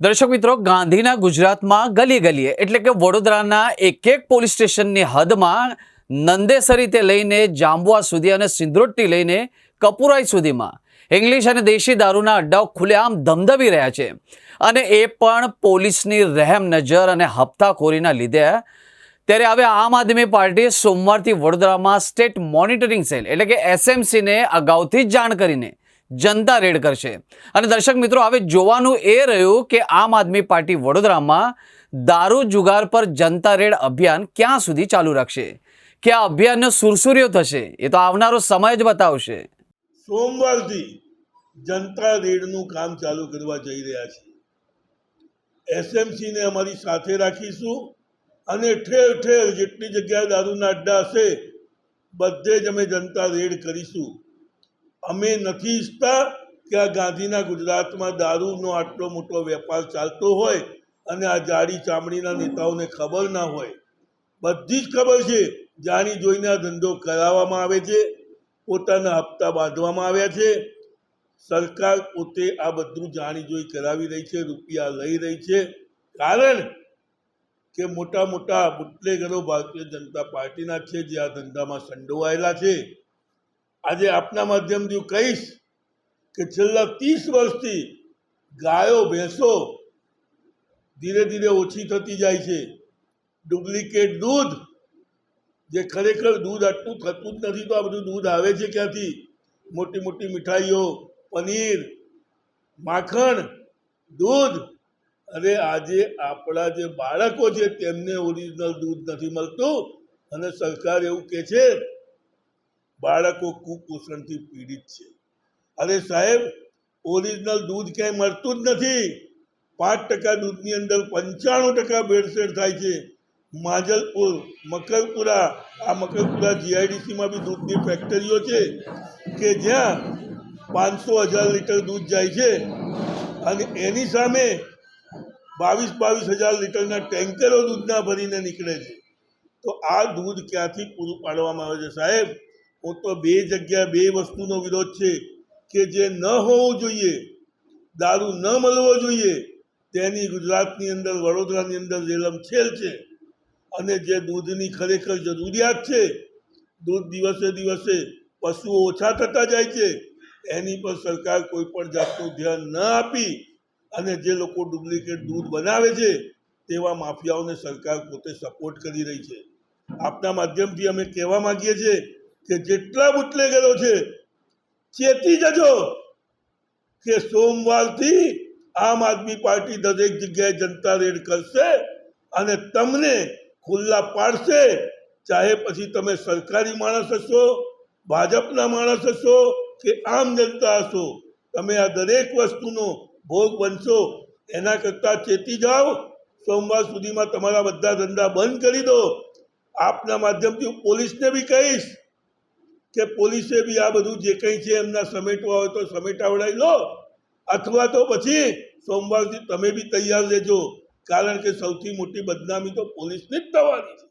દર્શક મિત્રો, ગાંધીના ગુજરાતમાં ગલી ગલીએ, એટલે કે વડોદરાના એક એક પોલીસ સ્ટેશનની હદમાં નંદેસરીથી લઈને જાંબુઆ સુધી અને સિંદ્રોટથી લઈને કપુરાઈ સુધીમાં ઇંગ્લિશ અને દેશી દારૂના અડ્ડાઓ ખુલ્લેઆમ ધમધમી રહ્યા છે. અને એ પણ પોલીસની રહેમ નજર અને હપ્તાખોરીના લીધે. ત્યારે હવે આમ આદમી પાર્ટીએ સોમવારથી વડોદરામાં સ્ટેટ મોનિટરિંગ સેલ, એટલે કે એસએમસીને અગાઉથી જાણ કરીને જનતા રેડ કરશે. અને દર્શક મિત્રો, હવે જોવાનું એ રહ્યું કે આમ આદમી પાર્ટી વડોદરામાં દારૂ જુગાર પર જનતા રેડ અભિયાન ક્યાં સુધી ચાલુ રાખશે? કે આ અભિયાનનો સુરસુર્યો થશે? એ તો આવનારો સમય જ બતાવશે. સોમવારથી જનતા રેડનું કામ ચાલુ કરવા જઈ રહ્યા છે. એસએમસીને અમારી સાથે રાખીશું અને ઠેર ઠેર જેટલી જગ્યાએ દારૂના અડ્ડા હશે, બધે જ અમે જનતા રેડ કરીશું. અમે નથી ઈચ્છતા કે આ ગાંધીના ગુજરાતમાં દારૂનો આટલો મોટો વેપાર ચાલતો હોય અને આ જાડી ચામડીના નેતાઓને ખબર ના હોય. બધી જ ખબર છે. જાણી જોઈને આ ધંધો કરાવવામાં આવે છે. પોતાના હપ્તા બાંધવામાં આવ્યા છે. સરકાર પોતે આ બધું જાણી જોઈ કરાવી રહી છે, રૂપિયા લઈ રહી છે. કારણ કે મોટા મોટા બુટલેગરો ભારતીય જનતા પાર્ટીના છે જે આ ધંધામાં સંડોવાયેલા છે. આજે આપના માધ્યમથી કહીશ કે છેલ્લા ત્રીસ વર્ષથી ગાયો, ભેંસો ધીરે ધીરે ઓછી થતી જાય છે. ડુપ્લિકેટ દૂધ જે ખરેખર દૂધ આટલું થતું જ નથી, તો આ બધું દૂધ આવે છે ક્યાંથી? મોટી મોટી મીઠાઈઓ, પનીર, માખણ, દૂધ. અરે આજે આપણા જે બાળકો છે, તેમને ઓરિજિનલ દૂધ નથી મળતું. અને સરકાર એવું કહે છે બાળકો કુપોષણથી પીડિત છે. અરે સાહેબ ઓરિજિનલ દૂધ ક્યાંય મળતું જ નથી. પાંચ ટકા દૂધની અંદર પંચાણું ટકા ભેળસેળ થાય છે. માજલપુર, મકરપુરા, આ મકરપુરા જીઆઈડીસીમાં બી દૂધની ફેક્ટરીઓ છે કે જ્યાં પાંચસો હજાર લીટર દૂધ જાય છે અને એની સામે બાવીસ બાવીસ હજાર લીટરના ટેન્કરો દૂધના ભરીને નીકળે છે. તો આ દૂધ ક્યાંથી પૂરું પાડવામાં આવે છે સાહેબ? હું બે જગ્યા બે વસ્તુનો વિરોધ છે કે જે ન હોવું જોઈએ, દારૂ ન મળવો જોઈએ, તેની ગુજરાતની અંદર, વડોદરાની અંદર રેલમછેલ છે. અને જે દૂધની ખરેખર જરૂરિયાત છે, દૂધ દિવસે દિવસે પશુઓ ઓછા થતા જાય છે, એની પર સરકાર કોઈ પણ જાતનું ધ્યાન ન આપી અને જે લોકો ડુપ્લિકેટ દૂધ બનાવે છે, તેવા માફિયાઓને સરકાર પોતે સપોર્ટ કરી રહી છે. આપના માધ્યમથી અમે કહેવા માંગીએ છીએ કે જેટલા બુટલેગરો છે, ચેતી જજો કે સોમવારથી આમ આદમી પાર્ટી દરેક જગ્યાએ જનતા રેડ કરશે અને તમને ખુલ્લા પાડશે. ચાહે પછી તમે સરકારી માણસ હશો, ભાજપના માણસ હશો કે આમ જનતા હશો, તમે આ દરેક વસ્તુનો ભોગ બનશો. એના કરતાં ચેતી જાઓ, સોમવાર સુધીમાં તમારા બધા ધંધા બંધ કરી દો. આપના માધ્યમથી પોલીસને બી કહીશ. કે પોલીસે બી આ બધું જે કંઈ છે એમના સમેટવા હોય તો સમેટાવડાવી લો. અથવા તો પછી સોમવારથી તમે બી તૈયાર રહેજો. કારણ કે સૌથી મોટી બદનામી તો પોલીસની જ થવાની છે.